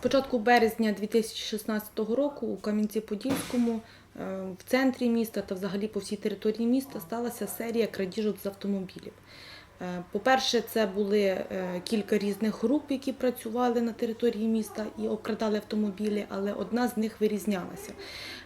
початку березня 2016 року у Кам'янці-Подільському е, в центрі міста та взагалі по всій території міста сталася серія крадіжок з автомобілів. Е, По-перше, це були е, кілька різних груп, які працювали на території міста і обкрадали автомобілі, але одна з них вирізнялася.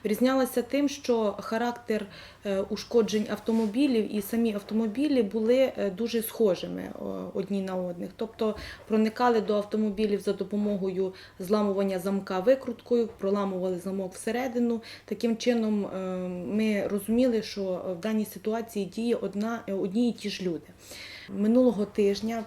Вирізнялася тим, що характер е, ушкоджень автомобілів і самі автомобілі були дуже схожими одні на одних. Тобто проникали до автомобілів за допомогою зламування замка викруткою, проламували замок всередину. Таким чином ми розуміли, що в даній ситуації діє одна, одні і ті ж люди. Минулого тижня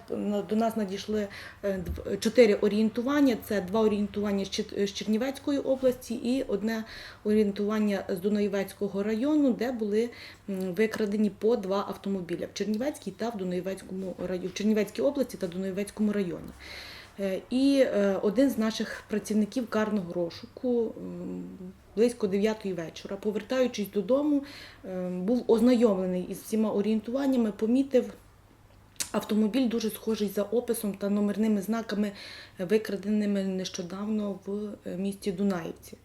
до нас надійшли е, чотири орієнтування. Це два орієнтування з Чернівецької області і одне орієнтування з Дунаєвецького району, де були викрадені по два автомобіля в Чернівецькій та в Дунаєвецькому районі, в Чернівецькій області та Дунаєвецькому районі. Е, І е, один з наших працівників карного розшуку близько 9 вечора, повертаючись додому, е, був ознайомлений із всіма орієнтуваннями, помітив автомобіль дуже схожий за описом та номерними знаками, викраденими нещодавно в е, місті Дунаївці.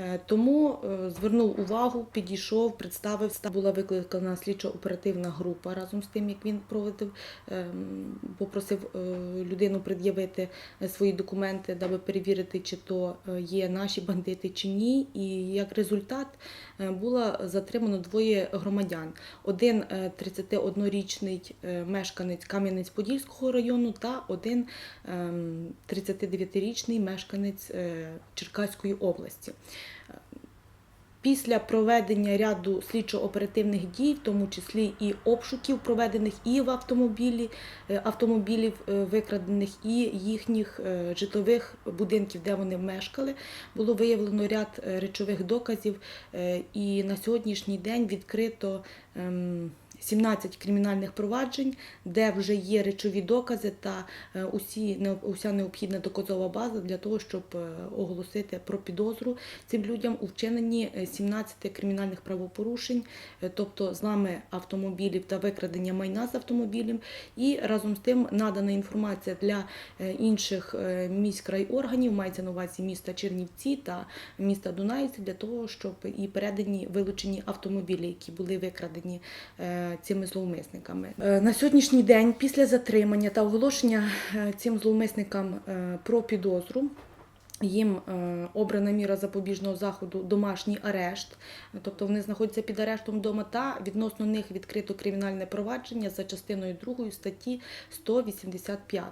Е, Тому е, звернув увагу, підійшов, представився. Була викликана слідчо-оперативна група разом з тим, як він проводив, ем, попросив е, людину пред'явити свої документи, даби перевірити, чи то є наші бандити чи ні. І як результат було затримано двоє громадян: один е, 31-річний е, мешканець Кам'янець-Подільського району та один ем, 39-річний мешканець е, Черкаської області. Після проведення ряду слідчо-оперативних дій, в тому числі і обшуків, проведених і в автомобілі, е, автомобілів е, викрадених, і їхніх е, житлових будинків, де вони мешкали, було виявлено ряд речових доказів. І на сьогоднішній день відкрито ем, 17 кримінальних проваджень, де вже є речові докази та е, усі уся необхідна доказова база для того, щоб е, оголосити про підозру цим людям у вчиненні е, 17 кримінальних правопорушень, е, тобто злами автомобілів та викрадення майна з автомобілів. І разом з тим надана інформація для е, інших е, міськ райорганів, мається на увазі міста Чернівці та міста Дунаївці, для того, щоб і передані вилучені автомобілі, які були викрадені е, цими зловмисниками. Е, На сьогоднішній день, після затримання та оголошення е, цим зловмисникам е, про підозру. Їм обрана міра запобіжного заходу домашній арешт, тобто вони знаходяться під арештом вдома, та відносно них відкрито кримінальне провадження за частиною 2 статті 185.